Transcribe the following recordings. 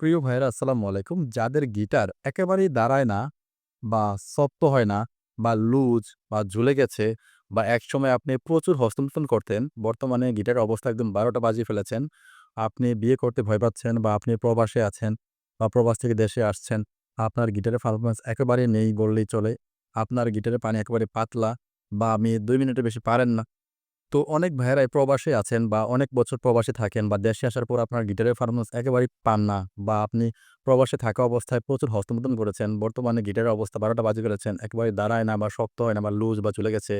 প্রিয় ভাইয়েরা, আসসালামু আলাইকুম। যাদের গিটার একেবারেই দাঁড়ায় না বা শক্ত হয় না বা লুজ বা ঝুলে গেছে বা একসময় আপনি প্রচুর হস্তমৈথুন করতেন। বর্তমানে গিটারের অবস্থা একদম বারোটা বাজিয়ে ফেলেছেন। আপনি বিয়ে করতে ভয় পাচ্ছেন বা আপনি প্রবাসে আছেন বা প্রবাস থেকে দেশে আসছেন। আপনার গিটারের পারফরমেন্স একেবারেই নেই বললেই চলে। আপনার গিটারের পানি একেবারে পাতলা বা আপনি দুই মিনিটের বেশি পারেন না। তো অনেক ভাইয়েরাই প্রবাসে আছেন বা অনেক বছর প্রবাসে থাকেন বা দেশে আসার পর আপনার গিটারের পারফরম্যান্স একেবারেই পান না বা আপনি প্রবাসে থাকা অবস্থায় প্রচুর হস্তমৈথুন করেছেন। বর্তমানে গিটারের অবস্থা ১২ টা করেছেন। একেবারে দাঁড়ায় না বা শক্ত হয় না বা লুজ বা চলে গেছে।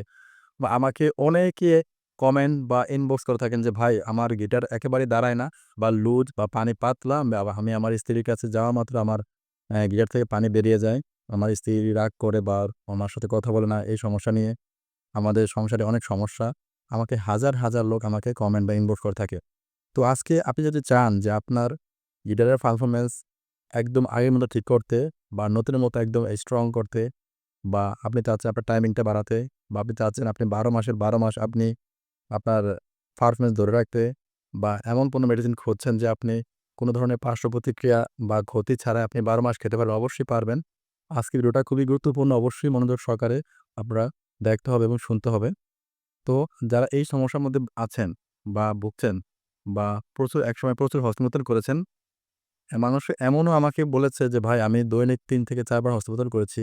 বা আমাকে অনেকে কমেন্ট বা ইনবক্স করে থাকেন যে, "ভাই আমার গিটার একেবারেই দাঁড়ায় না বা লুজ বা পানি পাতলা। আমি আমার স্ত্রীর কাছে যাওয়া মাত্র আমার গিটার থেকে পানি বেরিয়ে যায়। আমার স্ত্রী রাগ করে বা আমার সাথে কথা বলে না।" এই সমস্যা নিয়ে আমাদের সংসারে অনেক সমস্যা। আমাকে হাজার, হাজার লোক আমাকে কমেন্ট বা ইনবক্স করে থাকে। তো আজকে আপনি যদি চান যে আপনার গিটারের পারফরমেন্স একদম আগের মতো ঠিক করতে বা নতুনের মতো একদম স্ট্রং করতে বা আপনি চাচ্ছেন আপনার টাইমিংটা বাড়াতে বা আপনি চাচ্ছেন আপনি ১২ মাসের ১২ মাস আপনি আপনার পারফরমেন্স ধরে রাখতে বা এমন কোনো মেডিসিন খুঁজছেন যে আপনি কোনো ধরনের পার্শ্ব প্রতিক্রিয়া বা ক্ষতি ছাড়াই আপনি ১২ মাস খেতে পারবেন, অবশ্যই পারবেন। আজকের ভিডিওটা খুবই গুরুত্বপূর্ণ। অবশ্যই মনোযোগ সহকারে আপনারা দেখতে হবে এবং শুনতে হবে। তো যারা এই সমস্যার মধ্যে আছেন বা ভুগছেন বা প্রচুর একসময় প্রচুর হস্তমৈথুন করেছেন, মানুষ এমনও আমাকে বলেছে যে, "ভাই আমি দৈনিক তিন থেকে ৪ বার হস্তমৈথুন করেছি।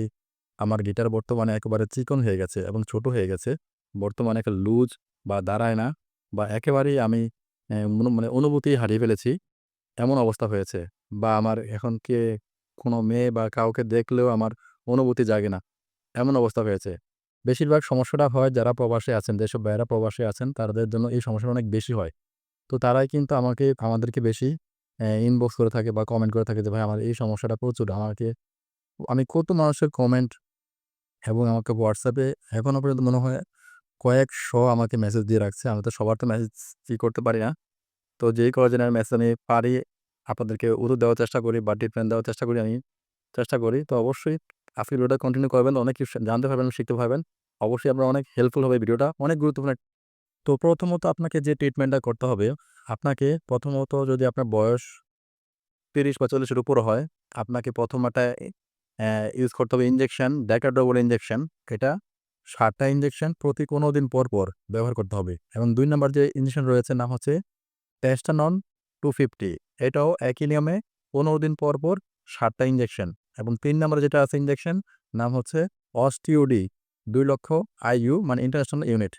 আমার গিটার বর্তমানে একেবারে চিকন হয়ে গেছে এবং ছোট হয়ে গেছে। বর্তমানে একটা লুজ বা দাঁড়ায় না বা একেবারেই আমি মানে অনুভূতি হারিয়ে ফেলেছি। এমন অবস্থা হয়েছে। বা আমার এখন কে কোনো মেয়ে বা কাউকে দেখলেও আমার অনুভূতি জাগে না। এমন অবস্থা হয়েছে।" বেশিরভাগ সমস্যাটা হয় যারা প্রবাসে আছেন, যেসব ভাইয়েরা প্রবাসে আছেন তাদের জন্য এই সমস্যাটা অনেক বেশি হয়। তো তারাই কিন্তু আমাকে আমাদেরকে বেশি ইনবক্স করে থাকে বা কমেন্ট করে থাকে যে, "ভাই আমার এই সমস্যাটা প্রচুর। আমাকে" আমি কত মানুষের কমেন্ট এবং আমাকে হোয়াটসঅ্যাপে এ এখনও পর্যন্ত মনে হয় কয়েকশ আমাকে মেসেজ দিয়ে রাখছে। আমি তো সবার তো মেসেজ ই করতে পারি না। তো যেই কয়জনের মেসেজ আমি পারি আপনাদেরকে উত্তর দেওয়ার চেষ্টা করি বা ট্রিটমেন্ট দেওয়ার চেষ্টা করি আমি চেষ্টা করি। তো অবশ্যই আজকের ভিডিওটা কন্টিনিউ করবেন। অনেক কিছু জানতে পারবেন, শিখতে পারবেন। অবশ্যই আপনার অনেক হেল্পফুল হবে ভিডিওটা। অনেক গুরুত্বপূর্ণ তো প্রথমত আপনাকে যে ট্রিটমেন্টটা করতে হবে, আপনাকে প্রথমত যদি আপনার বয়স ৩০ বা ৪০ এর উপরে হয়, আপনাকে প্রথম একটা ইউজ করতে হবে ইনজেকশন, ডেকাড্রবল ইনজেকশন। এটা ৭ টা ইনজেকশন প্রতি ১৫ দিন পর, পর ব্যবহার করতে হবে। এবং দুই নম্বর যে ইনজেকশন রয়েছে নাম হচ্ছে টেস্টানন 250 এটাও একই নিয়মে ১৫ দিন পর, পর ৭ টা ইনজেকশন। এবং তিন নম্বরে যেটা আছে ইনজেকশন নাম হচ্ছে অস্টিওডি দুই লক্ষ আইইউ মানে ইন্টারন্যাশনাল ইউনিট।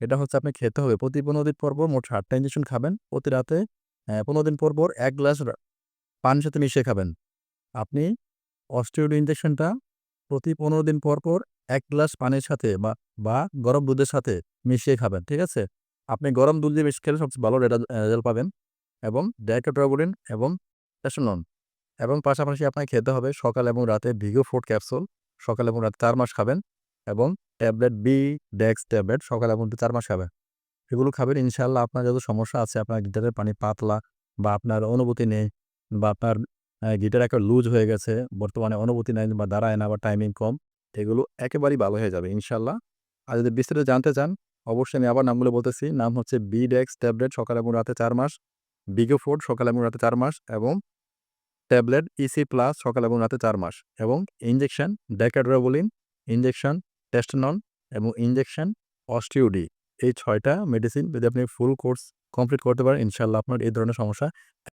এটা হচ্ছে আপনি খেতে হবে প্রতি ১৫ দিন পর, মোট ৭ টা ইনজেকশন খাবেন। প্রতি রাতে পনেরো দিন পর, পর এক গ্লাস পানির সাথে মিশিয়ে খাবেন। আপনি অস্টিওডি ইনজেকশনটা প্রতি ১৫ দিন পর, পর এক গ্লাস পানির সাথে বা, বা গরম দুধের সাথে মিশিয়ে খাবেন। ঠিক আছে? আপনি গরম দুধ দিয়ে মিশিয়ে খেলে সবচেয়ে ভালো রেজা রেজাল্ট পাবেন। এবং ডেকাড্রবলিন এবং টেস্টানন এবং পাশাপাশি আপনাকে খেতে হবে সকাল এবং রাতে ভিগো ফোর্ট ক্যাপসুল সকাল এবং রাতে চার মাস খাবেন এবং ট্যাবলেট বি ডেক্স ট্যাবলেট সকাল এবং চার মাস খাবেন। এগুলো খাবেন ইনশাল্লাহ আপনার যত সমস্যা আছে আপনার গিটারের পানি পাতলা বা আপনার অনুভূতি নেই বা আপনার গিটার একটা লুজ হয়ে গেছে, বর্তমানে অনুভূতি নেই বা দাঁড়ায় না বা টাইমিং কম, এগুলো একেবারেই ভালো হয়ে যাবে ইনশাল্লাহ আর যদি বিস্তারিত জানতে চান অবশ্যই আমি আবার নামগুলো বলতেছি। নাম হচ্ছে বি ডেক্স ট্যাবলেট সকাল এবং রাতে চার মাস, ভিগো ফোর্ড সকাল এবং রাতে চার মাস এবং ট্যাবলেট ইসি প্লাস সকাল এবং রাতে চার মাস এবং ইঞ্জেকশন ডেকাড্রবলিন, ইঞ্জেকশন টেস্টনল এবং ইঞ্জেকশন অস্টিউডি এই ছয়টা মেডিসিন যদি আপনি ফুল কোর্স কমপ্লিট করতে পারেন ইনশাল্লাহ আপনার এই ধরনের সমস্যা